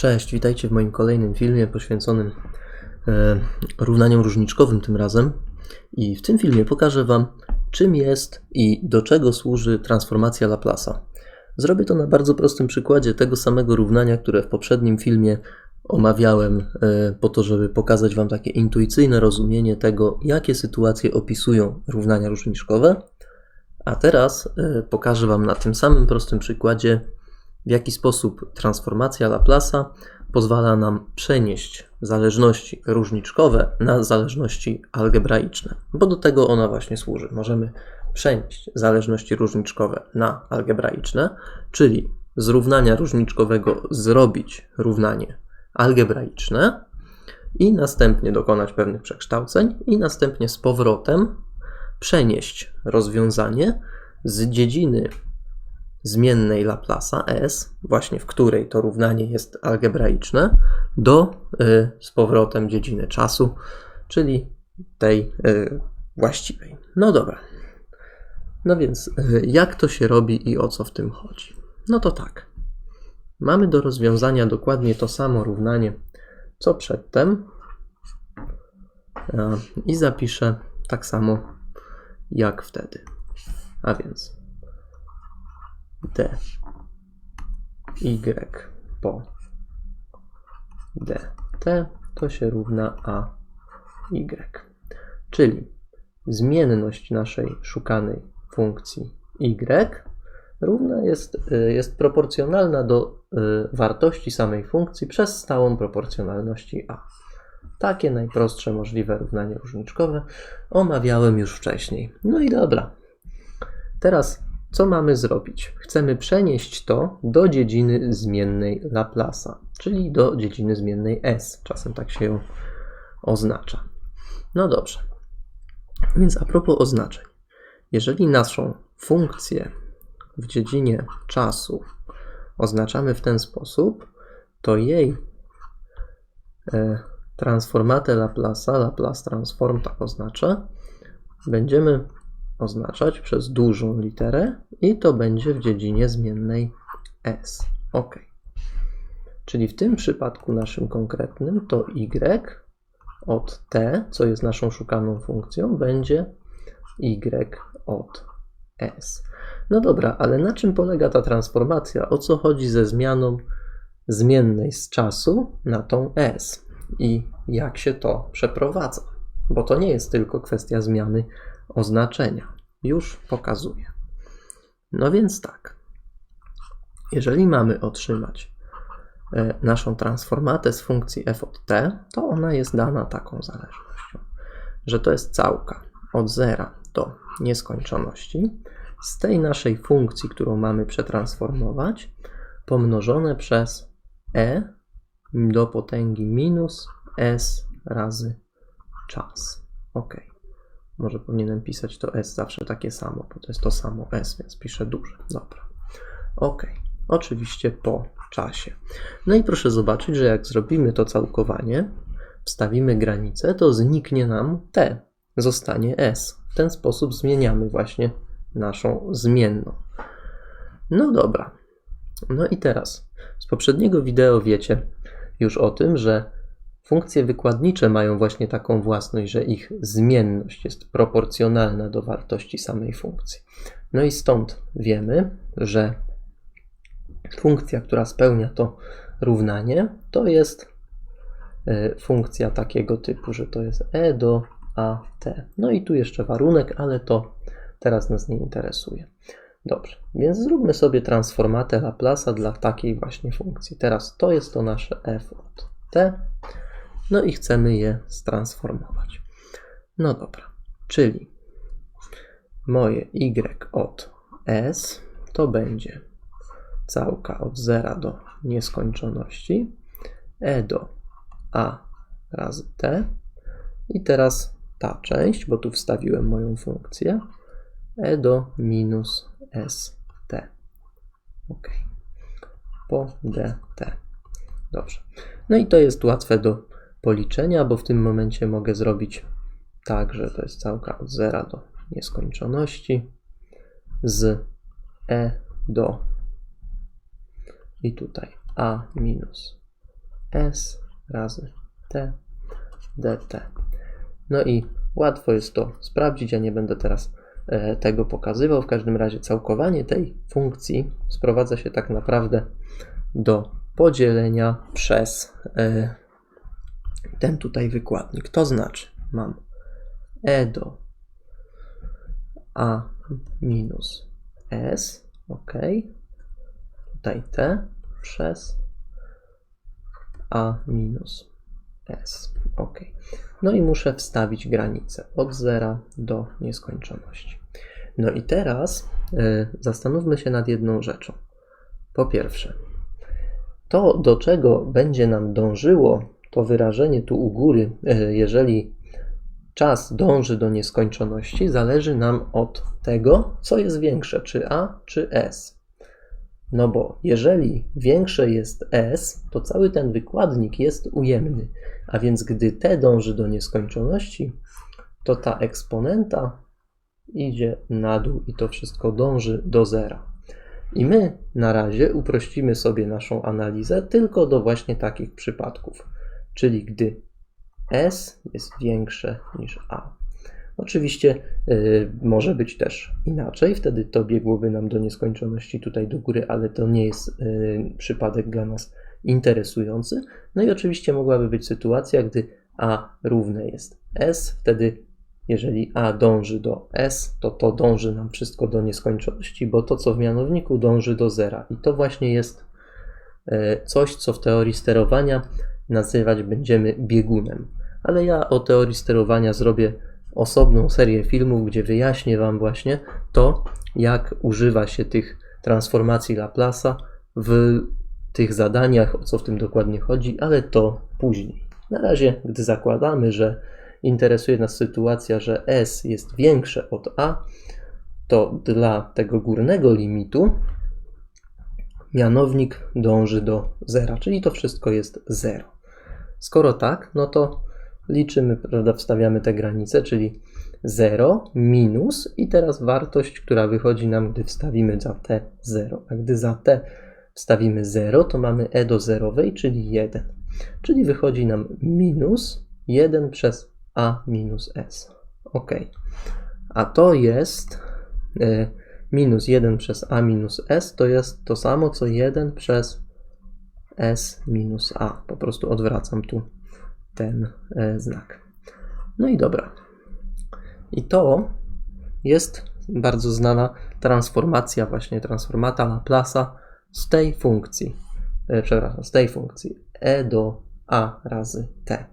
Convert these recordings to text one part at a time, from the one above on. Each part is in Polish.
Cześć, witajcie w moim kolejnym filmie poświęconym e, równaniom różniczkowym tym razem. I w tym filmie pokażę Wam, czym jest i do czego służy transformacja Laplace'a. Zrobię to na bardzo prostym przykładzie tego samego równania, które w poprzednim filmie omawiałem e, po to, żeby pokazać Wam takie intuicyjne rozumienie tego, jakie sytuacje opisują równania różniczkowe. A teraz e, pokażę Wam na tym samym prostym przykładzie, w jaki sposób transformacja Laplace'a pozwala nam przenieść zależności różniczkowe na zależności algebraiczne, bo do tego ona właśnie służy. Możemy przenieść zależności różniczkowe na algebraiczne, czyli z równania różniczkowego zrobić równanie algebraiczne i następnie dokonać pewnych przekształceń i następnie z powrotem przenieść rozwiązanie z dziedziny zmiennej Laplace'a S, właśnie w której to równanie jest algebraiczne, do y, z powrotem dziedziny czasu, czyli tej y, właściwej. No dobra. No więc, y, jak to się robi i o co w tym chodzi? No to tak. Mamy do rozwiązania dokładnie to samo równanie, co przedtem. I zapiszę tak samo jak wtedy. A więc d y po dt to się równa a y. Czyli zmienność naszej szukanej funkcji y równa jest, y, jest proporcjonalna do y, wartości samej funkcji przez stałą proporcjonalności a. Takie najprostsze możliwe równanie różniczkowe omawiałem już wcześniej. No i dobra. Teraz co mamy zrobić? Chcemy przenieść to do dziedziny zmiennej Laplace'a, czyli do dziedziny zmiennej S. Czasem tak się ją oznacza. No dobrze. Więc a propos oznaczeń. Jeżeli naszą funkcję w dziedzinie czasu oznaczamy w ten sposób, to jej e, transformatę Laplace'a, Laplace transform tak oznacza, będziemy oznaczać przez dużą literę i to będzie w dziedzinie zmiennej s. OK. Czyli w tym przypadku naszym konkretnym to y od t, co jest naszą szukaną funkcją, będzie y od s. No dobra, ale na czym polega ta transformacja? O co chodzi ze zmianą zmiennej z czasu na tą s? I jak się to przeprowadza? Bo to nie jest tylko kwestia zmiany oznaczenia. Już pokazuję. No więc tak. Jeżeli mamy otrzymać e, naszą transformatę z funkcji f od t, to ona jest dana taką zależnością, że to jest całka od zera do nieskończoności z tej naszej funkcji, którą mamy przetransformować, pomnożone przez e do potęgi minus s razy czas. Ok. Może powinienem pisać to S zawsze takie samo, bo to jest to samo S, więc piszę duże. Dobra. OK. Oczywiście po czasie. No i proszę zobaczyć, że jak zrobimy to całkowanie, wstawimy granicę, to zniknie nam T. Zostanie S. W ten sposób zmieniamy właśnie naszą zmienną. No dobra. No i teraz z poprzedniego wideo wiecie już o tym, że Funkcje wykładnicze mają właśnie taką własność, że ich zmienność jest proporcjonalna do wartości samej funkcji. No i stąd wiemy, że funkcja, która spełnia to równanie, to jest e, funkcja takiego typu, że to jest e do at. No i tu jeszcze warunek, ale to teraz nas nie interesuje. Dobrze, więc zróbmy sobie transformatę Laplace'a dla takiej właśnie funkcji. Teraz to jest to nasze f od t, no i chcemy je stransformować. No dobra, czyli moje y od s to będzie całka od 0 do nieskończoności e do a razy t i teraz ta część, bo tu wstawiłem moją funkcję e do minus st. Ok. Po dt. Dobrze. No i to jest łatwe do policzenia, bo w tym momencie mogę zrobić tak, że to jest całka od zera do nieskończoności z e do i tutaj a minus s razy t dt. No i łatwo jest to sprawdzić, ja nie będę teraz e, tego pokazywał. W każdym razie całkowanie tej funkcji sprowadza się tak naprawdę do podzielenia przez e, ten tutaj wykładnik. To znaczy, mam e do a minus s, ok, tutaj t przez a minus s, ok. No i muszę wstawić granicę od zera do nieskończoności. No i teraz y, zastanówmy się nad jedną rzeczą. Po pierwsze, to do czego będzie nam dążyło to wyrażenie tu u góry, y, jeżeli czas dąży do nieskończoności, zależy nam od tego, co jest większe, czy a, czy s. No bo jeżeli większe jest s, to cały ten wykładnik jest ujemny, a więc gdy t dąży do nieskończoności, to ta eksponenta idzie na dół i to wszystko dąży do zera. I my na razie uprościmy sobie naszą analizę tylko do właśnie takich przypadków, czyli gdy s jest większe niż a. Oczywiście y, może być też inaczej, wtedy to biegłoby nam do nieskończoności tutaj do góry, ale to nie jest y, przypadek dla nas interesujący. No i oczywiście mogłaby być sytuacja, gdy a równe jest s, wtedy jeżeli a dąży do s, to to dąży nam wszystko do nieskończoności, bo to, co w mianowniku, dąży do zera. I to właśnie jest y, coś, co w teorii sterowania nazywać będziemy biegunem. Ale ja o teorii sterowania zrobię osobną serię filmów, gdzie wyjaśnię Wam właśnie to, jak używa się tych transformacji Laplace'a w tych zadaniach, o co w tym dokładnie chodzi, ale to później. Na razie, gdy zakładamy, że interesuje nas sytuacja, że S jest większe od A, to dla tego górnego limitu mianownik dąży do zera, czyli to wszystko jest 0. Skoro tak, no to liczymy, prawda, wstawiamy te granice, czyli 0 minus i teraz wartość, która wychodzi nam, gdy wstawimy za t 0. A gdy za t wstawimy 0, to mamy e do zerowej, czyli 1. Czyli wychodzi nam minus 1 przez a minus s. Ok. A to jest y, minus 1 przez a minus s, to jest to samo co 1 przez s minus a. Po prostu odwracam tu ten e, znak. No i dobra. I to jest bardzo znana transformacja, właśnie transformata Laplace'a z tej funkcji, e, przepraszam, z tej funkcji e do a razy t.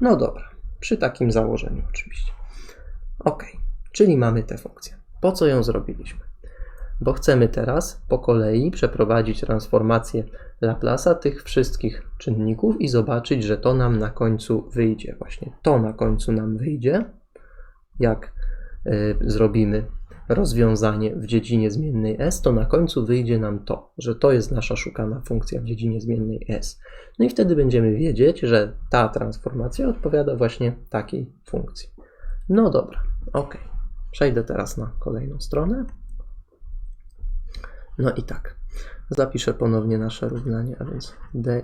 No dobra, przy takim założeniu oczywiście. Ok, czyli mamy tę funkcję. Po co ją zrobiliśmy? Bo chcemy teraz po kolei przeprowadzić transformację Laplace'a tych wszystkich czynników i zobaczyć, że to nam na końcu wyjdzie. Właśnie to na końcu nam wyjdzie, jak y, zrobimy rozwiązanie w dziedzinie zmiennej s, to na końcu wyjdzie nam to, że to jest nasza szukana funkcja w dziedzinie zmiennej s. No i wtedy będziemy wiedzieć, że ta transformacja odpowiada właśnie takiej funkcji. No dobra, ok. Przejdę teraz na kolejną stronę. No i tak. Zapiszę ponownie nasze równanie, a więc dy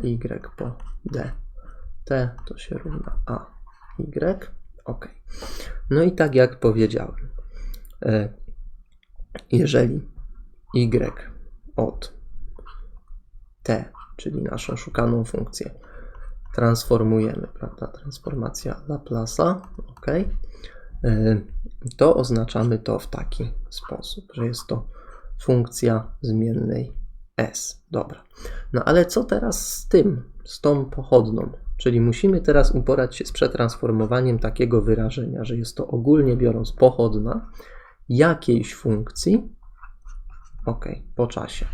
po dt to się równa a y. Ok. No i tak jak powiedziałem, e, jeżeli y od t, czyli naszą szukaną funkcję, transformujemy, prawda, transformacja Laplace'a, ok, e, to oznaczamy to w taki sposób, że jest to funkcja zmiennej s. Dobra. No ale co teraz z tym, z tą pochodną? Czyli musimy teraz uporać się z przetransformowaniem takiego wyrażenia, że jest to ogólnie biorąc pochodna jakiejś funkcji, ok, po czasie.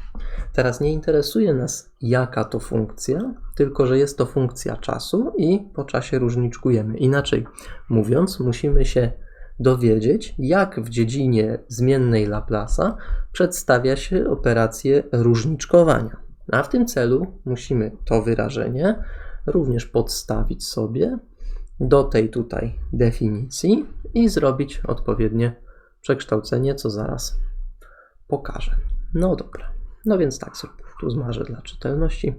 Teraz nie interesuje nas jaka to funkcja, tylko że jest to funkcja czasu i po czasie różniczkujemy. Inaczej mówiąc, musimy się dowiedzieć, jak w dziedzinie zmiennej Laplace'a przedstawia się operację różniczkowania. A w tym celu musimy to wyrażenie również podstawić sobie do tej tutaj definicji i zrobić odpowiednie przekształcenie, co zaraz pokażę. No dobra, no więc tak zróbmy. Tu zmarzę dla czytelności.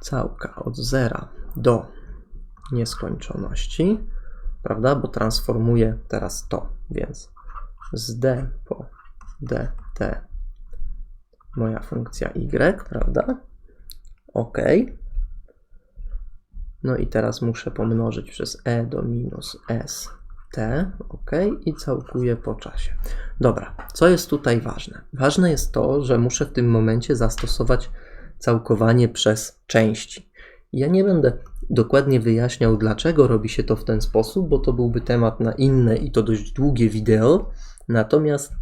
całka od zera do nieskończoności, prawda? Bo transformuję teraz to, więc z d po dt moja funkcja y, prawda? OK. No i teraz muszę pomnożyć przez e do minus s t, ok, i całkuję po czasie. Dobra, co jest tutaj ważne? Ważne jest to, że muszę w tym momencie zastosować całkowanie przez części. Ja nie będę dokładnie wyjaśniał, dlaczego robi się to w ten sposób, bo to byłby temat na inne i to dość długie wideo. Natomiast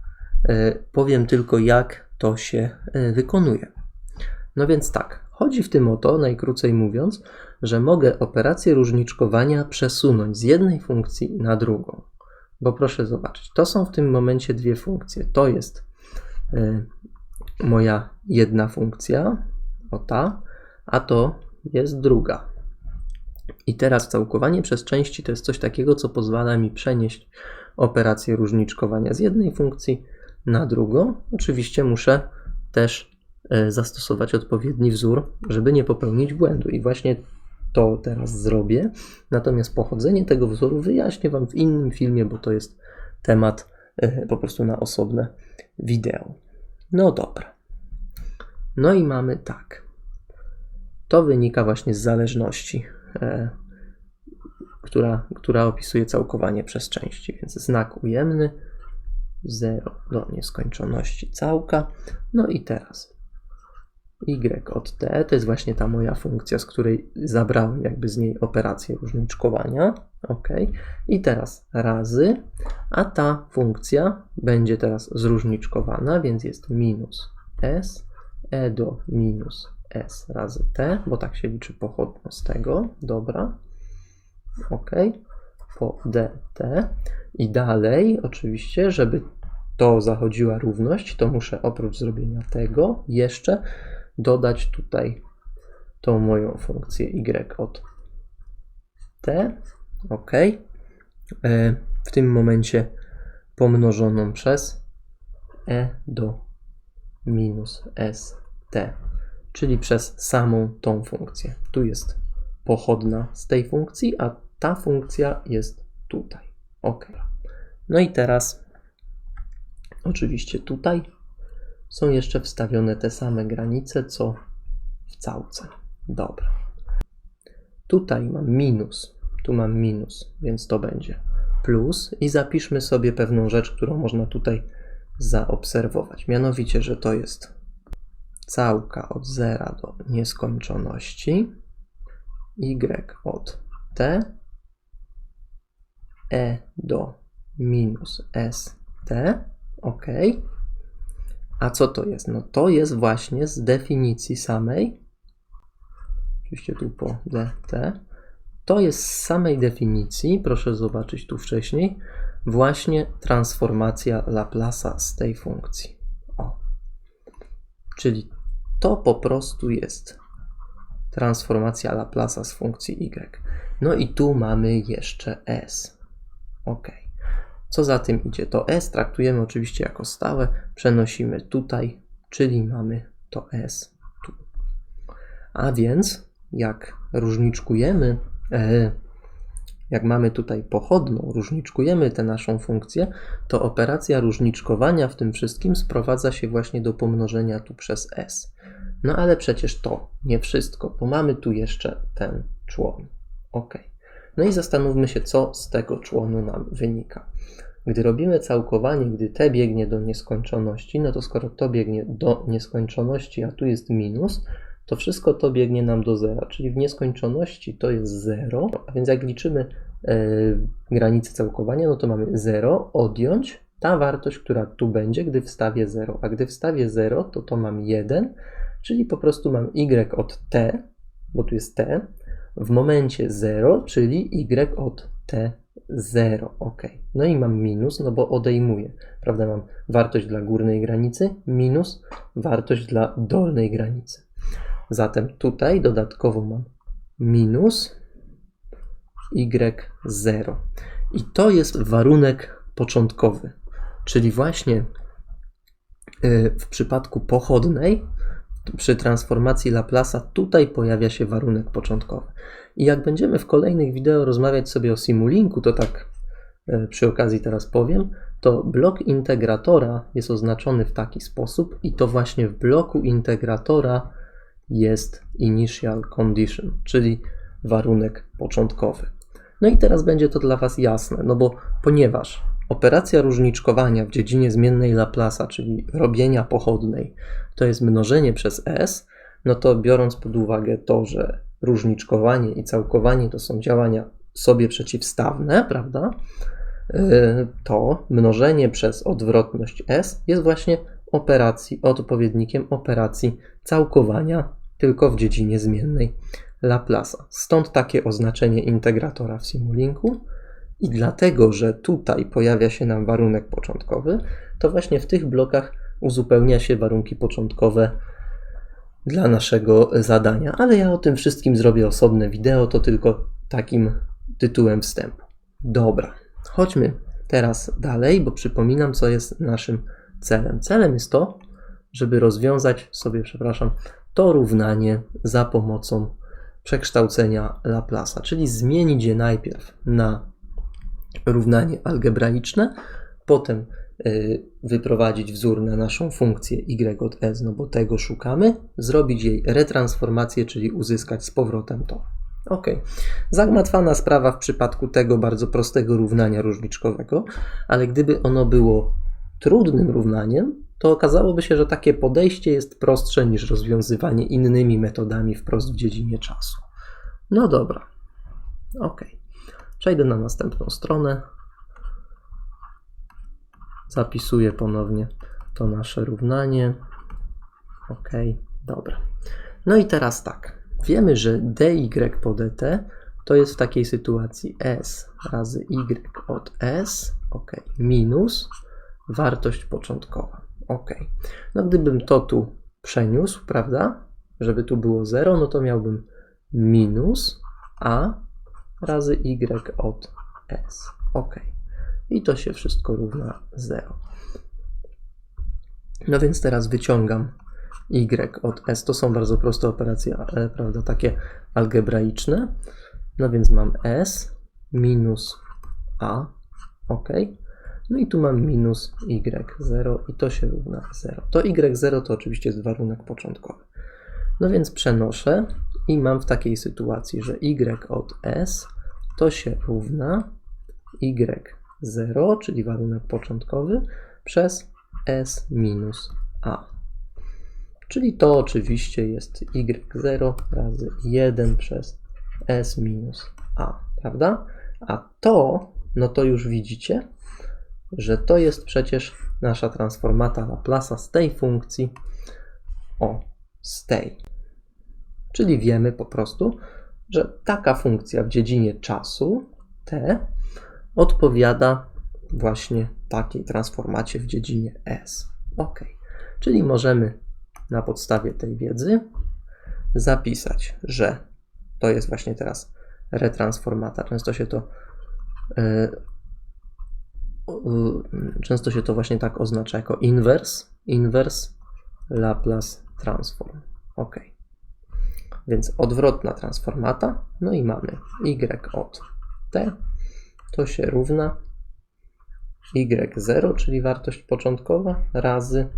e, powiem tylko, jak to się e, wykonuje. No więc tak, chodzi w tym o to, najkrócej mówiąc, że mogę operację różniczkowania przesunąć z jednej funkcji na drugą. Bo proszę zobaczyć, to są w tym momencie dwie funkcje. To jest y, moja jedna funkcja, o ta, a to jest druga. I teraz całkowanie przez części to jest coś takiego, co pozwala mi przenieść operację różniczkowania z jednej funkcji na drugą. Oczywiście muszę też y, zastosować odpowiedni wzór, żeby nie popełnić błędu. I właśnie to teraz zrobię. Natomiast pochodzenie tego wzoru wyjaśnię Wam w innym filmie, bo to jest temat e, po prostu na osobne wideo. No dobra. No i mamy tak. To wynika właśnie z zależności, e, która, która opisuje całkowanie przez części, więc znak ujemny 0 do nieskończoności całka. No i teraz y od t, to jest właśnie ta moja funkcja, z której zabrałem jakby z niej operację różniczkowania. ok. I teraz razy, a ta funkcja będzie teraz zróżniczkowana, więc jest minus s e do minus s razy t, bo tak się liczy pochodno z tego. Dobra. ok. Po dt. I dalej, oczywiście, żeby to zachodziła równość, to muszę oprócz zrobienia tego jeszcze dodać tutaj tą moją funkcję y od t, ok, e, w tym momencie pomnożoną przez e do minus st, czyli przez samą tą funkcję. Tu jest pochodna z tej funkcji, a ta funkcja jest tutaj. Ok. No i teraz oczywiście tutaj są jeszcze wstawione te same granice, co w całce. Dobra. Tutaj mam minus, tu mam minus, więc to będzie plus i zapiszmy sobie pewną rzecz, którą można tutaj zaobserwować. Mianowicie, że to jest całka od zera do nieskończoności, y od t, e do minus st, ok. A co to jest? No to jest właśnie z definicji samej, oczywiście tu po dt, to jest z samej definicji, proszę zobaczyć tu wcześniej, właśnie transformacja Laplace'a z tej funkcji. O. Czyli to po prostu jest transformacja Laplace'a z funkcji y. No i tu mamy jeszcze s. ok. Co za tym idzie? To s traktujemy oczywiście jako stałe, przenosimy tutaj, czyli mamy to s tu. A więc jak różniczkujemy, e, jak mamy tutaj pochodną, różniczkujemy tę naszą funkcję, to operacja różniczkowania w tym wszystkim sprowadza się właśnie do pomnożenia tu przez s. No ale przecież to nie wszystko, bo mamy tu jeszcze ten człon. Ok. No i zastanówmy się, co z tego członu nam wynika. Gdy robimy całkowanie, gdy t biegnie do nieskończoności, no to skoro to biegnie do nieskończoności, a tu jest minus, to wszystko to biegnie nam do zera, czyli w nieskończoności to jest 0, a więc jak liczymy e, granicę całkowania, no to mamy 0, odjąć ta wartość, która tu będzie, gdy wstawię 0, a gdy wstawię 0, to to mam 1, czyli po prostu mam y od t, bo tu jest t, w momencie 0, czyli y od t 0. Ok. No i mam minus, no bo odejmuję. Prawda? Mam wartość dla górnej granicy minus wartość dla dolnej granicy. Zatem tutaj dodatkowo mam minus y0. I to jest warunek początkowy. Czyli właśnie y, w przypadku pochodnej przy transformacji Laplace'a tutaj pojawia się warunek początkowy. I jak będziemy w kolejnych wideo rozmawiać sobie o Simulinku, to tak e, przy okazji teraz powiem, to blok integratora jest oznaczony w taki sposób i to właśnie w bloku integratora jest initial condition, czyli warunek początkowy. No i teraz będzie to dla Was jasne, no bo ponieważ operacja różniczkowania w dziedzinie zmiennej Laplace'a, czyli robienia pochodnej, to jest mnożenie przez s, no to biorąc pod uwagę to, że różniczkowanie i całkowanie to są działania sobie przeciwstawne, prawda? Y, to mnożenie przez odwrotność s jest właśnie operacji, odpowiednikiem operacji całkowania tylko w dziedzinie zmiennej Laplace'a. Stąd takie oznaczenie integratora w Simulinku. I dlatego, że tutaj pojawia się nam warunek początkowy, to właśnie w tych blokach uzupełnia się warunki początkowe dla naszego zadania. Ale ja o tym wszystkim zrobię osobne wideo, to tylko takim tytułem wstępu. Dobra, chodźmy teraz dalej, bo przypominam, co jest naszym celem. Celem jest to, żeby rozwiązać sobie, przepraszam, to równanie za pomocą przekształcenia Laplace'a, czyli zmienić je najpierw na równanie algebraiczne, potem y, wyprowadzić wzór na naszą funkcję y od s, no bo tego szukamy, zrobić jej retransformację, czyli uzyskać z powrotem to. Ok. Zagmatwana sprawa w przypadku tego bardzo prostego równania różniczkowego, ale gdyby ono było trudnym równaniem, to okazałoby się, że takie podejście jest prostsze niż rozwiązywanie innymi metodami wprost w dziedzinie czasu. No dobra. Ok. Przejdę na następną stronę. Zapisuję ponownie to nasze równanie. Ok, dobra. No i teraz tak. Wiemy, że dy po dt to jest w takiej sytuacji s razy y od s, ok, minus wartość początkowa. Ok. No gdybym to tu przeniósł, prawda, żeby tu było 0, no to miałbym minus a razy y od s. Ok. I to się wszystko równa 0. No więc teraz wyciągam y od s. To są bardzo proste operacje, e, prawda, takie algebraiczne. No więc mam s minus a, ok. No i tu mam minus y0 i to się równa 0. To y0 to oczywiście jest warunek początkowy. No więc przenoszę i mam w takiej sytuacji, że y od s to się równa y0, czyli warunek początkowy, przez s minus a. Czyli to oczywiście jest y0 razy 1 przez s minus a, prawda? A to, no to już widzicie, że to jest przecież nasza transformata Laplace'a z tej funkcji o z tej. Czyli wiemy po prostu, że taka funkcja w dziedzinie czasu t odpowiada właśnie takiej transformacie w dziedzinie s. Ok. Czyli możemy na podstawie tej wiedzy zapisać, że to jest właśnie teraz retransformata. Często się to e, często się to właśnie tak oznacza jako inwers, inwers Laplace transform. Ok. Więc odwrotna transformata, no i mamy y od t, to się równa y0, czyli wartość początkowa, razy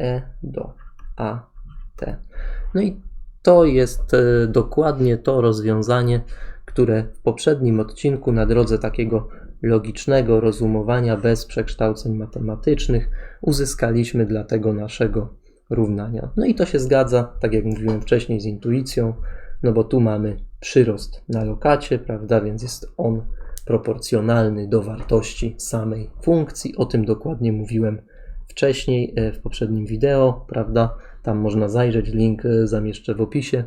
e do a t. No i to jest e, dokładnie to rozwiązanie, które w poprzednim odcinku na drodze takiego logicznego rozumowania bez przekształceń matematycznych uzyskaliśmy dla tego naszego równania. No i to się zgadza, tak jak mówiłem wcześniej, z intuicją, no bo tu mamy przyrost na lokacie, prawda, więc jest on proporcjonalny do wartości samej funkcji. O tym dokładnie mówiłem wcześniej e, w poprzednim wideo, prawda? Tam można zajrzeć, link e, zamieszczę w opisie.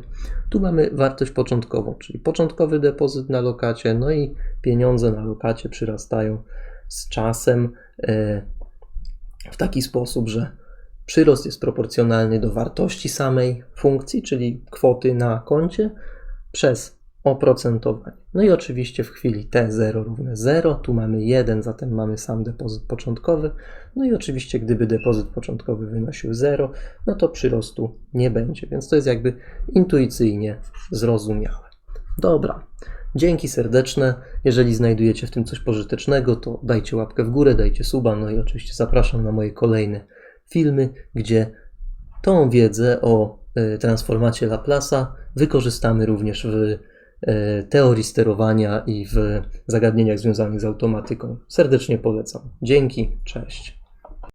Tu mamy wartość początkową, czyli początkowy depozyt na lokacie, no i pieniądze na lokacie przyrastają z czasem e, w taki sposób, że przyrost jest proporcjonalny do wartości samej funkcji, czyli kwoty na koncie, przez oprocentowanie. No i oczywiście w chwili t0 równe 0, tu mamy 1, zatem mamy sam depozyt początkowy. No i oczywiście gdyby depozyt początkowy wynosił 0, no to przyrostu nie będzie, więc to jest jakby intuicyjnie zrozumiałe. Dobra, dzięki serdeczne. Jeżeli znajdujecie w tym coś pożytecznego, to dajcie łapkę w górę, dajcie suba, no i oczywiście zapraszam na moje kolejne filmy, gdzie tą wiedzę o e, transformacie Laplace'a wykorzystamy również w teorii sterowania i w zagadnieniach związanych z automatyką. Serdecznie polecam. Dzięki, cześć.